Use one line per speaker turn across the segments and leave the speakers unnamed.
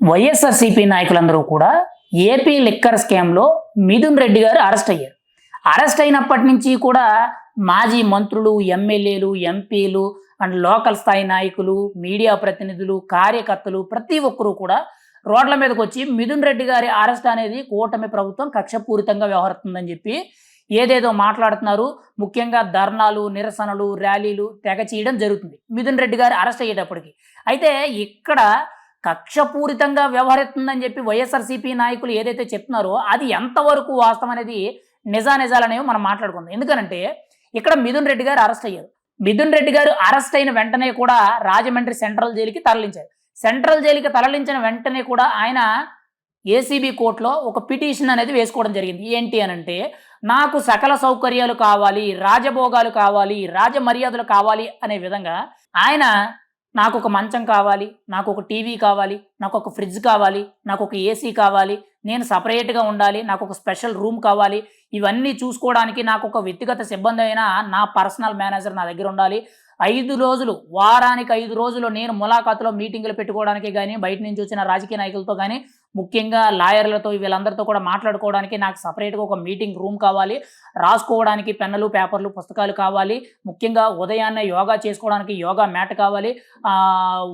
వైఎస్ఆర్సీపీ నాయకులందరూ కూడా AP liquor స్కామ్లో మిథున్ రెడ్డి గారు అరెస్ట్ అయ్యారు. అరెస్ట్ అయినప్పటి నుంచి కూడా మాజీ మంత్రులు ఎమ్మెల్యేలు ఎంపీలు అండ్ లోకల్ స్థాయి నాయకులు మీడియా ప్రతినిధులు కార్యకర్తలు ప్రతి ఒక్కరూ కూడా రోడ్ల మీదకి వచ్చి మిథున్ రెడ్డి గారి అరెస్ట్ అనేది కూటమి ప్రభుత్వం కక్షపూరితంగా వ్యవహరిస్తుందని చెప్పి ఏదేదో మాట్లాడుతున్నారు. ముఖ్యంగా ధర్నాలు నిరసనలు ర్యాలీలు తెగ చేయడం జరుగుతుంది. మిథున్ రెడ్డి గారు అరెస్ట్ అయ్యేటప్పటికి. అయితే ఇక్కడ కక్షపూరితంగా వ్యవహరిస్తుందని చెప్పి వైఎస్ఆర్సీపీ నాయకులు ఏదైతే చెప్తున్నారో అది ఎంతవరకు వాస్తవం అనేది నిజానిజాలనేవి మనం మాట్లాడుకుందాం. ఎందుకనంటే ఇక్కడ మిథున్ రెడ్డి గారు అరెస్ట్ అయ్యారు. మిథున్ రెడ్డి గారు అరెస్ట్ అయిన వెంటనే కూడా రాజమండ్రి సెంట్రల్ జైలుకి తరలించారు. సెంట్రల్ జైలుకి తరలించిన వెంటనే కూడా ఆయన ఏసీబీ కోర్టులో ఒక పిటిషన్ అనేది వేసుకోవడం జరిగింది. ఏంటి అని అంటే నాకు సకల సౌకర్యాలు కావాలి రాజభోగాలు కావాలి రాజమర్యాదలు కావాలి అనే విధంగా ఆయన నాకు ఒక మంచం కావాలి నాకు ఒక టీవీ కావాలి నాకు ఒక ఫ్రిడ్జ్ కావాలి నాకు ఒక ఏసీ కావాలి నేను సపరేట్గా ఉండాలి నాకు ఒక స్పెషల్ రూమ్ కావాలి ఇవన్నీ చూసుకోవడానికి నాకు ఒక వ్యక్తిగత సిబ్బంది అయినా నా పర్సనల్ మేనేజర్ నా దగ్గర ఉండాలి. ఐదు రోజులు వారానికి ఐదు రోజులు నేను ములాఖాతులో మీటింగులు పెట్టుకోవడానికి కానీ బయట నుంచి వచ్చిన రాజకీయ నాయకులతో కానీ ముఖ్యంగా లాయర్లతో వీళ్ళందరితో కూడా మాట్లాడుకోవడానికి నాకు సపరేట్గా ఒక మీటింగ్ రూమ్ కావాలి. రాసుకోవడానికి పెన్నులు పేపర్లు పుస్తకాలు కావాలి. ముఖ్యంగా ఉదయాన్నే యోగా చేసుకోవడానికి యోగా మ్యాట్ కావాలి.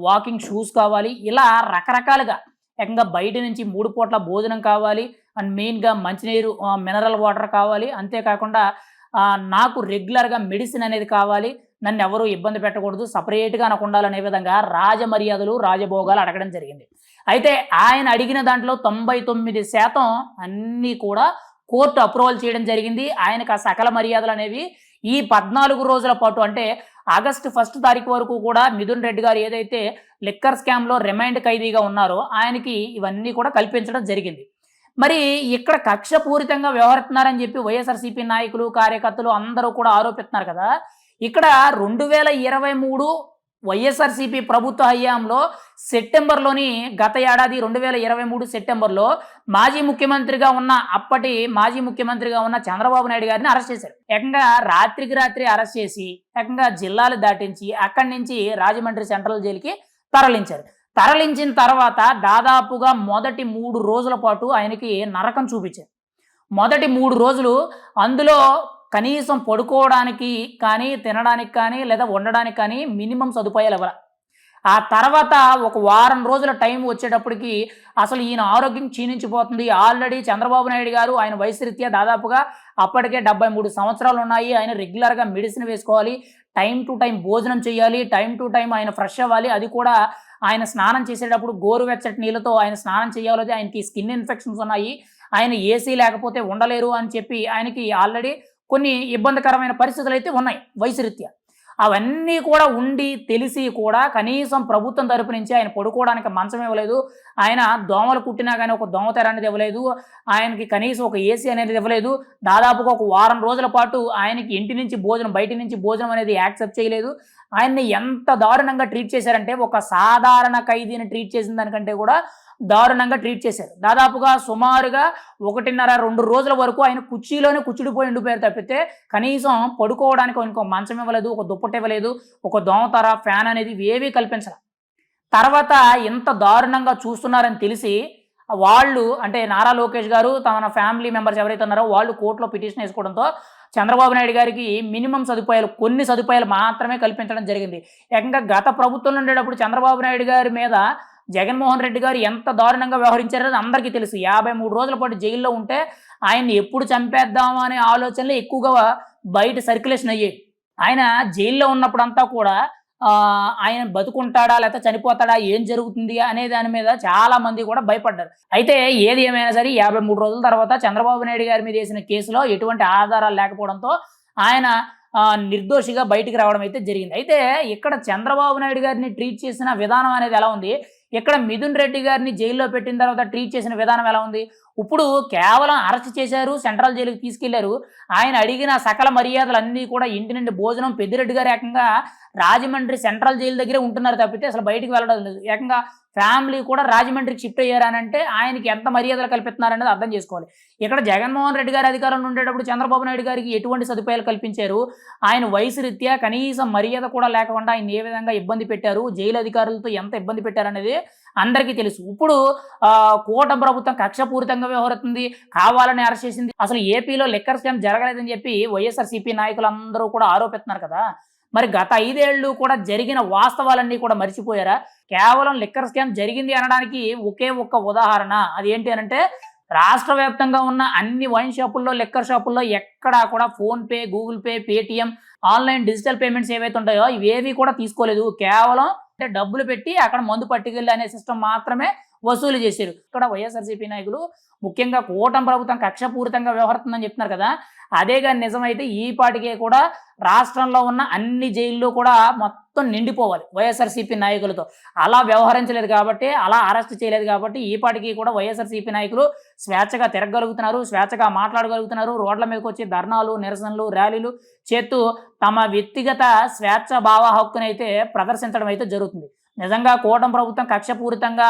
వాకింగ్ షూస్ కావాలి. ఇలా రకరకాలుగా ఏకంగా బయట నుంచి మూడు పూట్ల భోజనం కావాలి. అండ్ మెయిన్గా మంచినీరు మినరల్ వాటర్ కావాలి. అంతేకాకుండా నాకు రెగ్యులర్గా మెడిసిన్ అనేది కావాలి. నన్ను ఎవరు ఇబ్బంది పెట్టకూడదు. సపరేట్గా నాకు ఉండాలనే విధంగా రాజమర్యాదలు రాజభోగాలు అడగడం జరిగింది. అయితే ఆయన అడిగిన దాంట్లో తొంభై తొమ్మిది శాతం అన్నీ కూడా కోర్టు అప్రూవల్ చేయడం జరిగింది. ఆయనకు ఆ సకల మర్యాదలు అనేవి ఈ పద్నాలుగు రోజుల పాటు అంటే ఆగస్టు ఫస్ట్ తారీఖు వరకు కూడా మిథున్ రెడ్డి గారు ఏదైతే లిక్కర్ స్కామ్లో రిమైండ్ ఖైదీగా ఉన్నారో ఆయనకి ఇవన్నీ కూడా కల్పించడం జరిగింది. మరి ఇక్కడ కక్షపూరితంగా వ్యవహరిస్తున్నారని చెప్పి వైఎస్ఆర్సీపీ నాయకులు కార్యకర్తలు అందరూ కూడా ఆరోపిస్తున్నారు కదా. ఇక్కడ రెండు వేల ఇరవై మూడు వైఎస్ఆర్సీపీ ప్రభుత్వ హయాంలో సెప్టెంబర్లోని గత ఏడాది రెండు వేల ఇరవై మూడు సెప్టెంబర్లో మాజీ ముఖ్యమంత్రిగా ఉన్న అప్పటి మాజీ ముఖ్యమంత్రిగా ఉన్న చంద్రబాబు నాయుడు గారిని అరెస్ట్ చేశారు. ఏకంగా రాత్రికి రాత్రి అరెస్ట్ చేసి ఏకంగా జిల్లాలు దాటించి అక్కడి నుంచి రాజమండ్రి సెంట్రల్ జైలుకి తరలించారు. తరలించిన తర్వాత దాదాపుగా మొదటి మూడు రోజుల పాటు ఆయనకి నరకం చూపించారు. మొదటి మూడు రోజులు అందులో కనీసం పడుకోవడానికి కానీ తినడానికి కానీ లేదా ఉండడానికి కానీ మినిమం సదుపాయాలు ఇవ్వాలి. ఆ తర్వాత ఒక వారం రోజుల టైం వచ్చేటప్పటికి అసలు ఈయన ఆరోగ్యం క్షీణించిపోతుంది. ఆల్రెడీ చంద్రబాబు నాయుడు గారు ఆయన వయసు రీత్యా దాదాపుగా అప్పటికే డెబ్బై మూడు సంవత్సరాలు ఉన్నాయి. ఆయన రెగ్యులర్గా మెడిసిన్ వేసుకోవాలి. టైం టు టైం భోజనం చేయాలి. టైం టు టైం ఆయన ఫ్రెష్ అవ్వాలి. అది కూడా ఆయన స్నానం చేసేటప్పుడు గోరువెచ్చటి నీళ్ళతో ఆయన స్నానం చేయాలి. ఆయనకి స్కిన్ ఇన్ఫెక్షన్స్ ఉన్నాయి. ఆయన ఏసీ లేకపోతే ఉండలేరు అని చెప్పి ఆయనకి ఆల్రెడీ కొన్ని ఇబ్బందికరమైన పరిస్థితులు అయితే ఉన్నాయి వయసు రీత్యా అవన్నీ కూడా ఉండి తెలిసి కూడా కనీసం ప్రభుత్వం తరపు నుంచి ఆయన పడుకోవడానికి మంచం ఇవ్వలేదు ఆయన దోమలు కుట్టినా కానీ ఒక దోమతెర అనేది ఇవ్వలేదు ఆయనకి కనీసం ఒక ఏసీ అనేది ఇవ్వలేదు దాదాపుగా ఒక వారం రోజుల పాటు ఆయనకి ఇంటి నుంచి భోజనం బయట నుంచి భోజనం అనేది యాక్సెప్ట్ చేయలేదు ఆయన్ని ఎంత దారుణంగా ట్రీట్ చేశారంటే ఒక సాధారణ ఖైదీని ట్రీట్ చేసిన దానికంటే కూడా దారుణంగా ట్రీట్ చేశారు. దాదాపుగా సుమారుగా ఒకటిన్నర రెండు రోజుల వరకు ఆయన కుర్చీలోనే కుచ్చుడిపోయి ఉండిపోయారు తప్పితే కనీసం పడుకోవడానికి ఇంకో మంచం ఇవ్వలేదు ఒక దుప్పటి ఇవ్వలేదు ఒక దోమతర ఫ్యాన్ అనేది ఏవీ కల్పించాలి. తర్వాత ఎంత దారుణంగా చూస్తున్నారని తెలిసి వాళ్ళు అంటే నారా లోకేష్ గారు తమ ఫ్యామిలీ మెంబర్స్ ఎవరైతే ఉన్నారో వాళ్ళు కోర్టులో పిటిషన్ వేసుకోవడంతో చంద్రబాబు నాయుడు గారికి మినిమం సదుపాయాలు కొన్ని సదుపాయాలు మాత్రమే కల్పించడం జరిగింది. ఏకంగా గత ప్రభుత్వంలో ఉండేటప్పుడు చంద్రబాబు నాయుడు గారి మీద జగన్మోహన్ రెడ్డి గారు ఎంత దారుణంగా వ్యవహరించారో అందరికీ తెలుసు. యాభై మూడు రోజుల పాటు జైల్లో ఉంటే ఆయన్ని ఎప్పుడు చంపేద్దామా అనే ఆలోచనలు ఎక్కువగా బయట సర్క్యులేషన్ అయ్యాయి. ఆయన జైల్లో ఉన్నప్పుడంతా కూడా ఆయన బతుకుంటాడా లేకపోతే చనిపోతాడా ఏం జరుగుతుంది అనే దాని మీద చాలా మంది కూడా భయపడ్డారు. అయితే ఏది ఏమైనా సరే యాభై మూడు రోజుల తర్వాత చంద్రబాబు నాయుడు గారి మీద వేసిన కేసులో ఎటువంటి ఆధారాలు లేకపోవడంతో ఆయన నిర్దోషిగా బయటికి రావడం అయితే జరిగింది. అయితే ఇక్కడ చంద్రబాబు నాయుడు గారిని ట్రీట్ చేసిన విధానం అనేది ఎలా ఉంది? ఇక్కడ మిథున్ రెడ్డి గారిని జైల్లో పెట్టిన తర్వాత ట్రీట్ చేసిన విధానం ఎలా ఉంది? ఇప్పుడు కేవలం అరెస్ట్ చేశారు సెంట్రల్ జైలుకి తీసుకెళ్ళారు. ఆయన అడిగిన సకల మర్యాదలు అన్నీ కూడా ఇంటి నుండి భోజనం పెద్దిరెడ్డి గారు ఏకంగా రాజమండ్రి సెంట్రల్ జైలు దగ్గరే ఉంటున్నారు తప్పితే అసలు బయటికి వెళ్ళడం లేదు. ఏకంగా ఫ్యామిలీ కూడా రాజమండ్రికి షిఫ్ట్ అయ్యారనంటే ఆయనకి ఎంత మర్యాదలు కల్పిస్తున్నారనేది అర్థం చేసుకోవాలి. ఇక్కడ జగన్మోహన్ రెడ్డి గారు అధికారంలో ఉండేటప్పుడు చంద్రబాబు నాయుడు గారికి ఎటువంటి సదుపాయాలు కల్పించారు? ఆయన వయసు రీత్యా కనీసం మర్యాద కూడా లేకుండా ఆయన ఏ విధంగా ఇబ్బంది పెట్టారు? జైలు అధికారులతో ఎంత ఇబ్బంది పెట్టారనేది అందరికీ తెలుసు. ఇప్పుడు కూటమి ప్రభుత్వం కక్షపూరితంగా వ్యవహరిస్తుంది కావాలని అరెస్ట్ చేసింది. అసలు ఏపీలో లెక్కర్ స్కామ్ జరగలేదని చెప్పి వైఎస్ఆర్సీపీ నాయకులందరూ కూడా ఆరోపిస్తున్నారు కదా. మరి గత ఐదేళ్ళు కూడా జరిగిన వాస్తవాలన్నీ కూడా మర్చిపోయారా? కేవలం లిక్కర్ స్కామ్ జరిగింది అనడానికి ఒకే ఒక్క ఉదాహరణ అది ఏంటి అని అంటే రాష్ట్ర వ్యాప్తంగా ఉన్న అన్ని వైన్ షాపుల్లో లిక్కర్ షాపుల్లో ఎక్కడా కూడా phone pay Google pay Paytm online digital payments ఏవైతే ఉంటాయో ఇవేవి కూడా తీసుకోలేదు. కేవలం అంటే డబ్బులు పెట్టి అక్కడ మందు పట్టుకెళ్ళి అనే సిస్టమ్ మాత్రమే వసూలు చేశారు. ఇక్కడ వైఎస్ఆర్సీపీ నాయకులు ముఖ్యంగా కూటమి ప్రభుత్వం కక్షపూరితంగా వ్యవహరిస్తుందని చెప్తున్నారు కదా. అదే కానీ నిజమైతే ఈ పాటికే కూడా రాష్ట్రంలో ఉన్న అన్ని జైల్లో కూడా మొత్తం నిండిపోవాలి వైఎస్ఆర్సీపీ నాయకులతో. అలా వ్యవహరించలేదు కాబట్టి అలా అరెస్ట్ చేయలేదు కాబట్టి ఈ పాటికి కూడా వైఎస్ఆర్సీపీ నాయకులు స్వేచ్ఛగా తిరగలుగుతున్నారు స్వేచ్ఛగా మాట్లాడగలుగుతున్నారు. రోడ్ల మీదకి వచ్చి ధర్నాలు నిరసనలు ర్యాలీలు చేస్తూ తమ వ్యక్తిగత స్వేచ్ఛ భావ హక్కునైతే ప్రదర్శించడం అయితే జరుగుతుంది. నిజంగా కూటమి ప్రభుత్వం కక్షపూరితంగా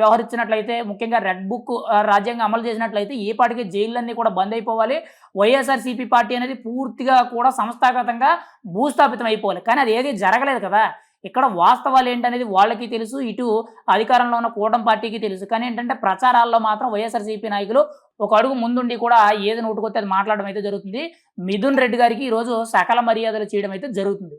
వ్యవహరించినట్లయితే ముఖ్యంగా రెడ్ బుక్ రాజ్యాంగం అమలు చేసినట్లయితే ఈ పాటికి జైళ్ళన్నీ కూడా బంద్ అయిపోవాలి. వైఎస్ఆర్సీపీ పార్టీ అనేది పూర్తిగా కూడా సంస్థాగతంగా భూస్థాపితం అయిపోవాలి. కానీ అది ఏది జరగలేదు కదా. ఇక్కడ వాస్తవాలు ఏంటనేది వాళ్ళకి తెలుసు ఇటు అధికారంలో ఉన్న కూటమి పార్టీకి తెలుసు. కానీ ఏంటంటే ప్రచారాల్లో మాత్రం వైఎస్ఆర్సీపీ నాయకులు ఒక అడుగు ముందుండి కూడా ఏది నోటుకొస్తే అది మాట్లాడడం అయితే జరుగుతుంది. మిథున్ రెడ్డి గారికి ఈరోజు సకల మర్యాదలు చేయడం అయితే జరుగుతుంది.